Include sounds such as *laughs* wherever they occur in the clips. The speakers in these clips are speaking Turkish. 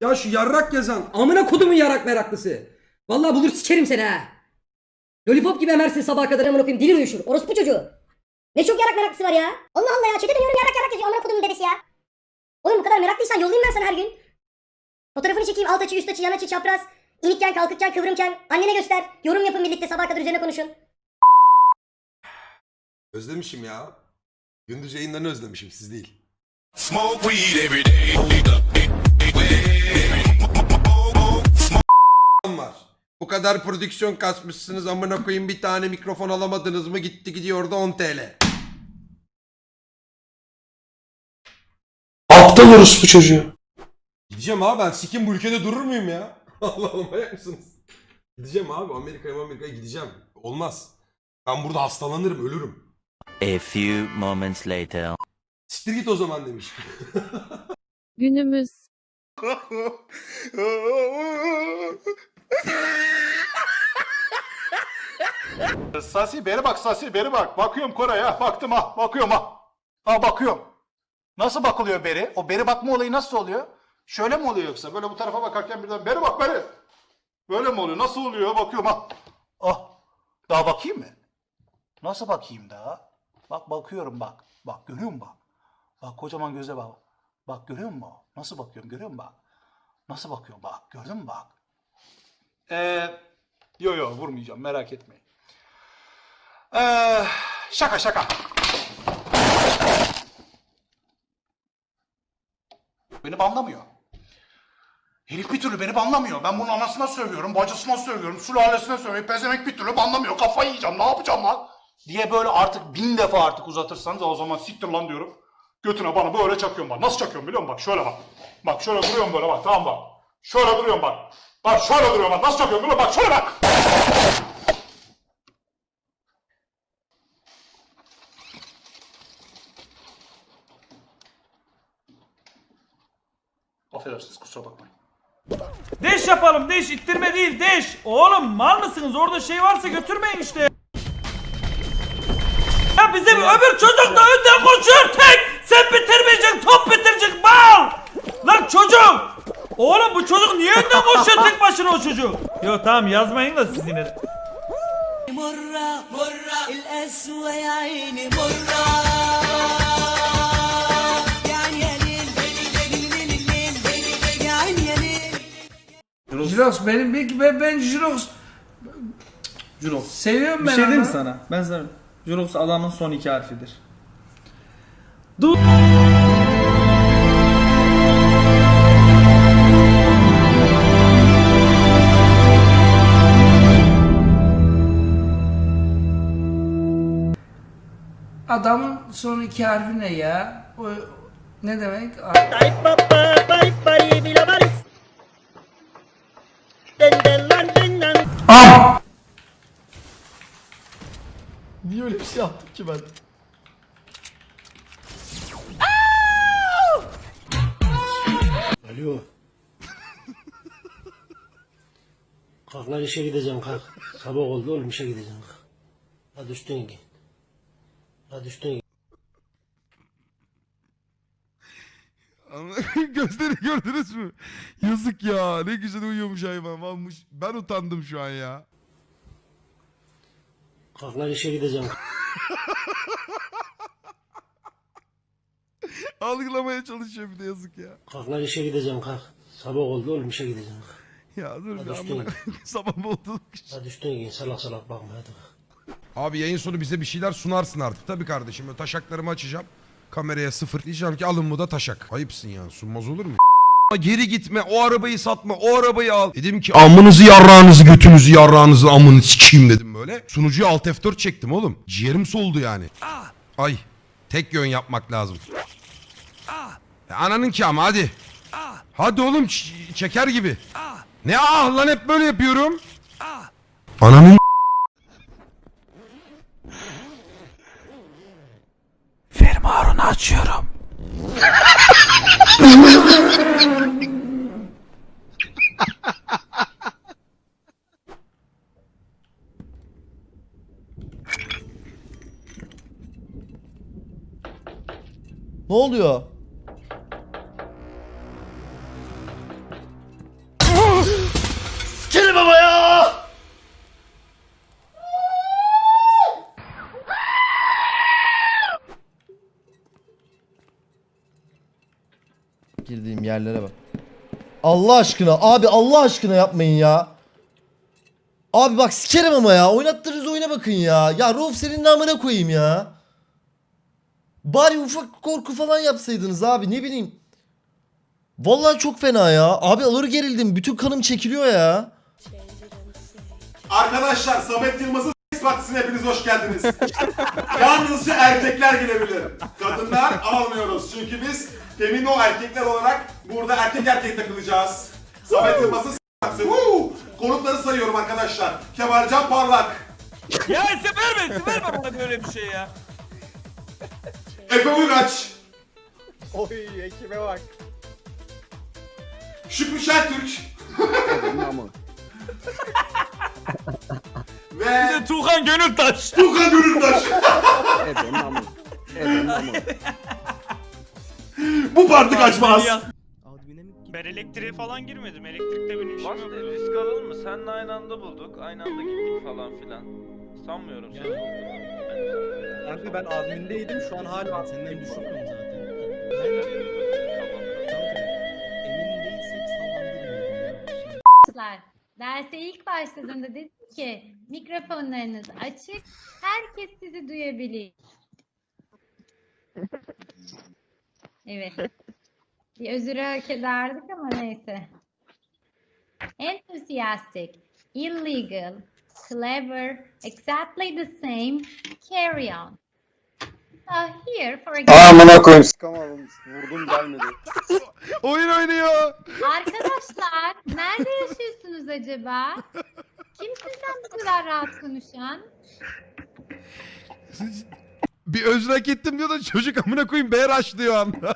Ya şu yarrak yazan. Amına kodumun yarak meraklısı. Vallahi bulur sikerim seni ha. Lollipop gibi emersin sabaha kadar amına koyayım dilin uyuşur. Orospu çocuğu. Ne çok yarak meraklısı var ya. Allah Allah ya çete dönüyorum yarak yarak yazıyor amına kodumun dedesi ya. Oğlum bu kadar meraklıysan yollayayım ben sana her gün. Fotoğrafını çekeyim alt açı üst açı yan açı çapraz. İnikken kalkıkken kıvrımken annene göster. Yorum yapın birlikte sabaha kadar üzerine konuşun. Özlemişim ya. Gündüz yayınlarını özlemişim siz değil. Smoke weed every day. var. Bu kadar prodüksiyon kasmışsınız amına koyayım bir tane mikrofon alamadınız mı gitti gidiyor da 10 TL. Aptal orospu çocuğu. Gideceğim abi ben sikim bu ülkede durur muyum ya? *laughs* Allah Allah manyak mısınız? Gideceğim abi Amerika'ya Amerika'ya gideceğim. Olmaz. Ben burada hastalanırım ölürüm. A few moments later. Siktir git o zaman demiş. *laughs* Günümüz Sasi beri bak Sasi beri bak. Bakıyorum Koray'a baktım ha bakıyorum ha. Ha bakıyorum. Nasıl bakılıyor beri? O beri bakma olayı nasıl oluyor? Şöyle mi oluyor yoksa? Böyle bu tarafa bakarken birden beri bak beri. Böyle mi oluyor? Nasıl oluyor? Bakıyorum ha. Ah. Daha bakayım mı? Nasıl bakayım daha? Bak bakıyorum bak. Bak görüyor musun bak? Bak kocaman göze bak. Bak görüyor musun? Nasıl bakıyorum görüyor musun bak? Nasıl bakıyorum bak. Gördün mü bak? Eee yo yo vurmayacağım merak etmeyin. Ee, şaka şaka. Beni banlamıyor. Herif bir türlü beni banlamıyor. Ben bunu anasına söylüyorum, bacısına söylüyorum, sülalesine söylüyorum. Pezemek bir türlü banlamıyor. Kafayı yiyeceğim, ne yapacağım lan? Diye böyle artık bin defa artık uzatırsanız o zaman siktir lan diyorum. Götüne bana böyle çakıyorum bak. Nasıl çakıyorum biliyor musun? Bak şöyle bak. Bak şöyle duruyorum böyle bak tamam bak. Şöyle duruyorum bak. Bak şöyle duruyorum bak. Nasıl çakıyorum biliyor musun? Bak şöyle bak. Affedersiniz kusura bakmayın. Deş yapalım deş ittirme değil deş. Oğlum mal mısınız orada şey varsa götürmeyin işte. Ya bizim öbür çocuk da önden koşuyor tek. Sen bitirmeyeceksin top bitirecek mal. Lan çocuk. Oğlum bu çocuk niye önden koşuyor tek başına o çocuk? Yo tamam yazmayın da siz yine. Jirox benim bir ben, ben Jirox Jirox seviyorum Bir ben şey diyeyim mi sana? Ben sana Jurox adamın son iki harfidir. Adamın son iki harfi ne ya? O ne demek? Am. Niye öyle bir şey yaptım ki ben? Alo. kalk lan işe gideceğim kalk. Sabah oldu oğlum işe gideceğim kalk. Hadi üstüne giyin. Hadi üstüne giyin. *laughs* Gözleri gördünüz mü? Yazık ya. Ne güzel uyuyormuş hayvan. Almış. Ben utandım şu an ya. Kalk lan işe gideceğim. *laughs* *laughs* Algılamaya çalışıyor bir de yazık ya. Kalk lan işe gideceğim kalk. Sabah oldu oğlum işe gideceğim kalk. Ya dur Hadi bir üstüne amına. *laughs* Sabah oldu? Hadi üstüne giyin salak salak bakma hadi. Abi yayın sonu bize bir şeyler sunarsın artık. Tabii kardeşim. Böyle taşaklarımı açacağım. Kameraya sıfır. Diyeceğim ki alın bu da taşak. Ayıpsın ya. Sunmaz olur mu? *laughs* Geri gitme. O arabayı satma. O arabayı al. Dedim ki amınızı yarrağınızı götünüzü yarrağınızı amını sikeyim dedim böyle. Sunucuya alt F4 çektim oğlum. Ciğerim soldu yani. Ay. Tek yön yapmak lazım. Ya ananın ki ama hadi. Hadi oğlum çeker gibi. Ne ah lan hep böyle yapıyorum. Ananın Fermuarını açıyorum. Ne oluyor? Yerlere bak. Allah aşkına abi Allah aşkına yapmayın ya. Abi bak sikerim ama ya. Oynattığınız oyuna bakın ya. Ya Rauf senin namına koyayım ya. Bari ufak korku falan yapsaydınız abi ne bileyim. Vallahi çok fena ya. Abi alır gerildim. Bütün kanım çekiliyor ya. Arkadaşlar Samet Yılmaz'ın Partisi'ne hepiniz hoş geldiniz. Yalnızca erkekler gelebilir. Kadınlar almıyoruz. Çünkü biz femino erkekler olarak burada erkek erkek takılacağız. Samet Yılmaz'ın Partisi. Woo! Konukları sayıyorum arkadaşlar. Kemalcan Parlak, Ya isim verme isim verme bana böyle bir şey ya. Efe Uygaç. Oy ekibe bak. Şükrü Şentürk. Bir Ve de Tuğhan Gönültaş. Tukan Gönültaş. Bu parti kaçmaz. Ben elektriğe falan girmedim. Elektrikte benim işim yok. Risk alalım mı? Seninle aynı anda bulduk. Aynı anda gittik falan filan. Sanmıyorum seni. Kanka ben admindeydim şu an hala senden düşünmüyorum zaten. Emin değilsek sallandırmayalım Derse ilk başladığımda dedim ki mikrofonlarınız açık, herkes sizi duyabilir. Evet. Bir özür hak ederdik ama neyse. Enthusiastic, illegal, clever, exactly the same, carry on. So here for example, Amına koyayım. Sıkamadım. Vurdum gelmedi. Oyun oynuyor. arkadaşlar nerede yaşıyorsunuz acaba? Kim sizden bu kadar rahat konuşan? Bir özrak ettim diyor da çocuk amına koyayım BRH diyor anda.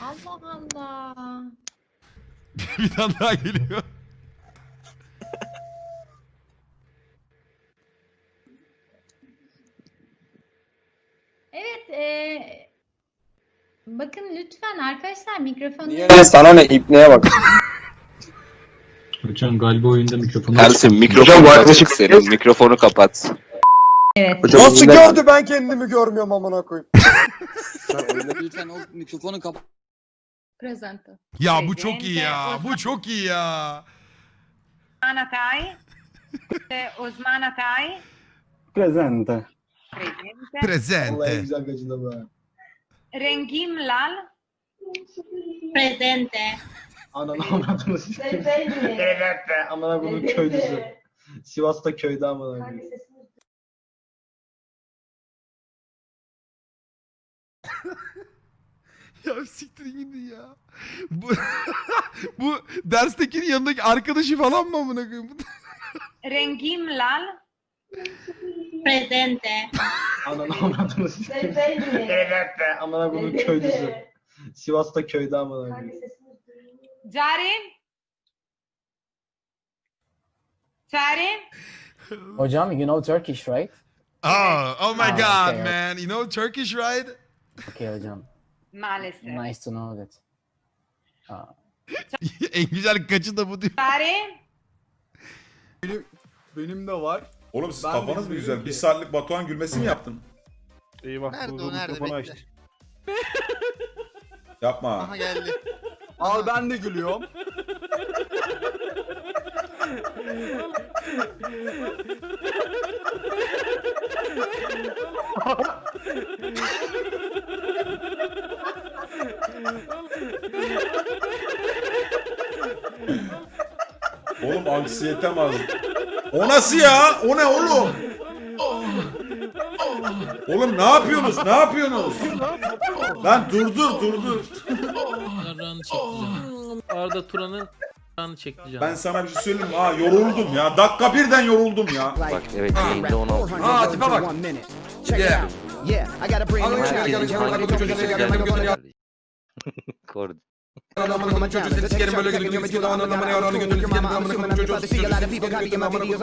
Allah Allah. *laughs* bir tane daha geliyor. Evet, e, bakın lütfen arkadaşlar mikrofonu Ne sana ne ipneye bak. Hocam galiba oyunda mikrofonu Ersin mikrofonu açık senin. Mikrofonu kapat. Evet. Nasıl gördü ben kendimi görmüyorum amına koyayım. *laughs* Lütfen o mikrofonu kapat. Presente. Ya bu çok iyi ya. Bu çok iyi ya. Atay. Osman Atay. Presente. Presente. güzel bu. Rengim Lal. Presente. Ananı avradını sikeyim. *laughs* Evet be. Amına bunun köylüsü. Sivas'ta köyde amına koyayım. *laughs* Ya siktirin gidin ya. Bu, *laughs* bu derstekinin yanındaki arkadaşı falan mı amına koyayım? Rengim Lal. Presente. Ananı avradını sikeyim. Evet be. Amına bunun köylüsü. Sivas'ta köyde amına koyayım. Carim. Carim. Hocam you know Turkish right? Oh, oh my Ah, god okay. man. You know Turkish right? Okay hocam. Maalesef. Nice to know that. *laughs* en güzel kaçı da bu diyor. Carim. Benim de var. Oğlum siz Ben kafanız mı güzel? ki. Bir saatlik Batuhan gülmesi mi yaptın? Eyvah. Nerede o nerede bekle. Yapma. geldi. Al ben de gülüyorum. Oğlum anksiyetem az. O nasıl ya? O ne oğlum? Oğlum ne yapıyorsunuz? Ne yapıyorsunuz? Lan dur dur dur dur. Arda Turan'ın Turan'ı çekeceğim. Ben sana bir şey söyleyeyim mi? Aa yoruldum ya. Dakika birden yoruldum ya. Bak evet yayında 16. Aa tipe bak. Yeah. Yeah, I got a brain. Herkesin hangi çocuğu geldiğini Kord. Adamın çocuğu seni sikerim böyle sikerim adamın amına yaranı götünü sikerim amına koyayım çocuğu sikerim amına koyayım